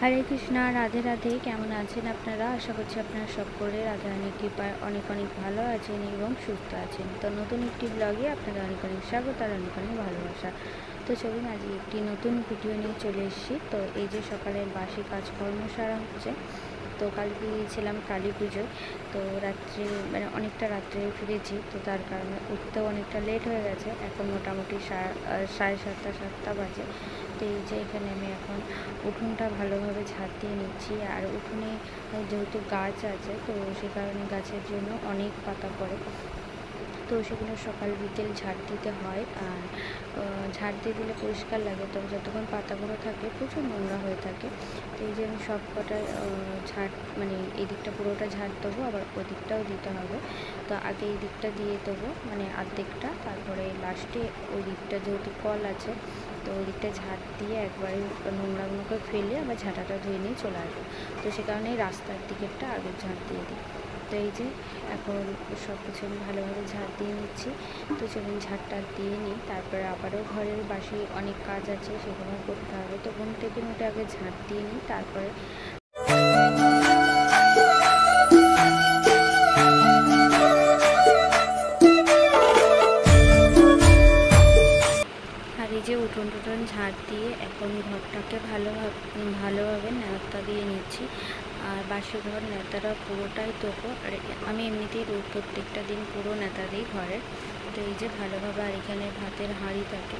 হরে কৃষ্ণা, রাধে রাধে। কেমন আছেন আপনারা? আশা করছি আপনারা সকলে রাধা রানীর কৃপায় অনেক অনেক ভালো আছেন এবং সুস্থ আছেন। তো নতুন একটি ব্লগে আপনাদের অনেক অনেক স্বাগত আর অনেক অনেক ভালোবাসা। তো চলুন, আজকে একটি নতুন ভিডিও নিয়ে চলে এসেছি। তো এই যে সকালের বাসি কাজকর্ম সারা হচ্ছে। তো কালকে গিয়েছিলাম কালী পুজো। তো রাত্রে মানে অনেকটা রাত্রে ফিরেছি, তো তার কারণে উঠতেও অনেকটা লেট হয়ে গেছে। এখন মোটামুটি সাড়ে সাতটা সাতটা বাজে। তো এই যে এখানে আমি এখন উঠোনটা ভালোভাবে ঝাড় দিয়ে নিচ্ছি। আর উঠোনে যেহেতু গাছ আছে, তো সে কারণে গাছের জন্য অনেক পাতা পড়ে। তো সেগুলো সকাল বিকেল ঝাড় দিতে হয় আর ঝাড় দিয়ে দিলে পরিষ্কার লাগে। তবে যতক্ষণ পাতাগুলো থাকে, প্রচুর নোংরা হয়ে থাকে। তো এই যে আমি সব কটা ঝাড় মানে এই দিকটা পুরোটা ঝাড় দেবো, আবার ওদিকটাও দিকটাও দিতে হবে। তো আগে এই দিকটা দিয়ে দেবো মানে অর্ধেকটা তারপরে লাস্টে ওই দিকটা যেহেতু কল আছে তো ওই দিকটা ঝাঁট দিয়ে একবারে নোংরাগুলোকে ফেলে আবার ঝাঁটাটা ধুয়ে নিয়ে চলে আসব। তো সে কারণে রাস্তার দিকেরটা আগে ঝাঁট দিয়ে দিই। তো এই যে এখন সব কিছু আমি ভালোভাবে ঝাঁট দিয়ে নিচ্ছি। তো চলুন ঝাড়টা দিয়ে নিই, তারপরে আবারও ঘরের বাসি অনেক কাজ আছে সেগুলো করতে হবে। তো ঘুম থেকে মোটে আগে ঝাঁট দিয়ে নিই, তারপরে এখন ঘরটাকে ভালোভাবে ভালোভাবে ন্যাতা দিয়ে নিচ্ছি। আর বাসি ঘর নেতারা পুরোটাই তোপো। আর আমি এমনিতেই রোজ প্রত্যেকটা দিন পুরো নেতা দিই ঘরে। তো এই যে ভালোভাবে আর এখানে ভাতের হাঁড়ি থাকে।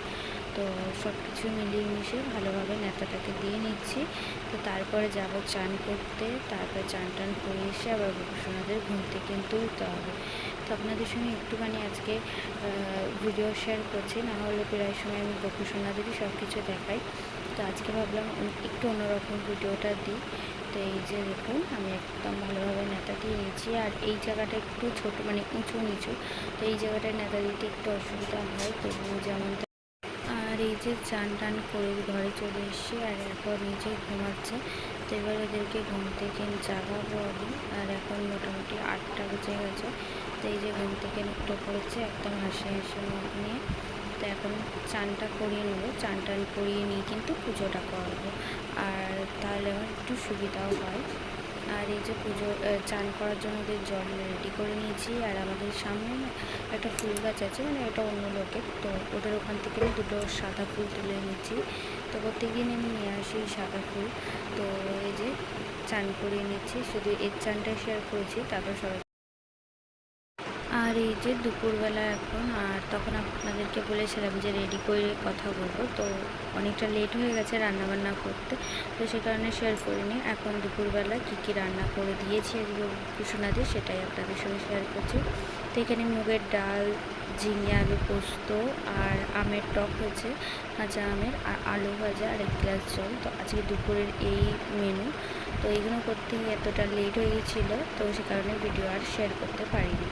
তো সব কিছু মিলিয়ে মিশিয়ে ভালোভাবে ন্যাতাটাকে দিয়ে নিচ্ছি। তো তারপরে যাব চান করতে। তারপরে চান টান করে এসে আবার ভূষণাদের ঘুমতে কিন্তু তুলতে হবে। তো আপনাদের সঙ্গে একটুখানি আজকে ভিডিও শেয়ার করছি। না হলে প্রায় সময় আমি গোপুসোনাদেরই সব কিছু দেখাই। তো আজকে ভাবলাম একটু অন্যরকম ভিডিওটা দিই। তো এই যে দেখুন, আমি একদম ভালোভাবে নেতা দিয়ে নিয়েছি। আর এই জায়গাটা একটু ছোট মানে উঁচু নিচু। তো এই জায়গাটায় নেতা দিতে একটু অসুবিধা হয়। তবুও যেমন যে চান টান করে ঘরে চলে এসেছি আর এখন নিজে ঘুমাচ্ছে। তো এবার ওদেরকে ঘুম থেকে জাগাবো আমি। আর এখন মোটামুটি আটটা বেজে গেছে। তো এই যে ঘুম থেকে উঠে পড়েছে একদম হাসি হাসি মুখ নিয়ে। তো এখন চানটা করিয়ে নেব। চান টান করিয়ে নিয়ে কিন্তু পুজোটা করব। আর তাহলে আমার একটু সুবিধাও হয়। আর এই যে পুজো চান করার জন্য ওদের জল রেডি করে নিয়েছি। আর আমাদের সামনে একটা ফুল গাছ আছে মানে ওটা অন্য লোকের। তো ওদের ওখান থেকে আমি দুটো সাদা ফুল তুলে নিয়েছি তো প্রত্যেকদিন আমি নিয়ে আসি সাদা ফুল। তো এই যে চান করে নিচ্ছি শুধু এর চানটা শেয়ার করেছি, তারপর সবাই আর এই যে দুপুরবেলা এখন, আর তখন আপনাদেরকে বলেছিলাম যে রেডি করে কথা বলব, তো অনেকটা লেট হয়ে গেছে রান্না বান্না করতে, তো সে কারণে শেয়ার করিনি। এখন দুপুরবেলা কী কী রান্না করে দিয়েছি আজকে কুসুনাদের সেটাই আপনাদের সঙ্গে শেয়ার করছি। তো এখানে মুগের ডাল, ঝিঙে আলু পোস্ত আর আমের টক হয়েছে, কাঁচা আমের আর আলু ভাজা আর এক গ্লাস জল। তো আজকে দুপুরের এই মেনু তো এইগুলো করতেই এতটা লেট হয়ে গেছিল, তো সে কারণে ভিডিও আর শেয়ার করতে পারিনি।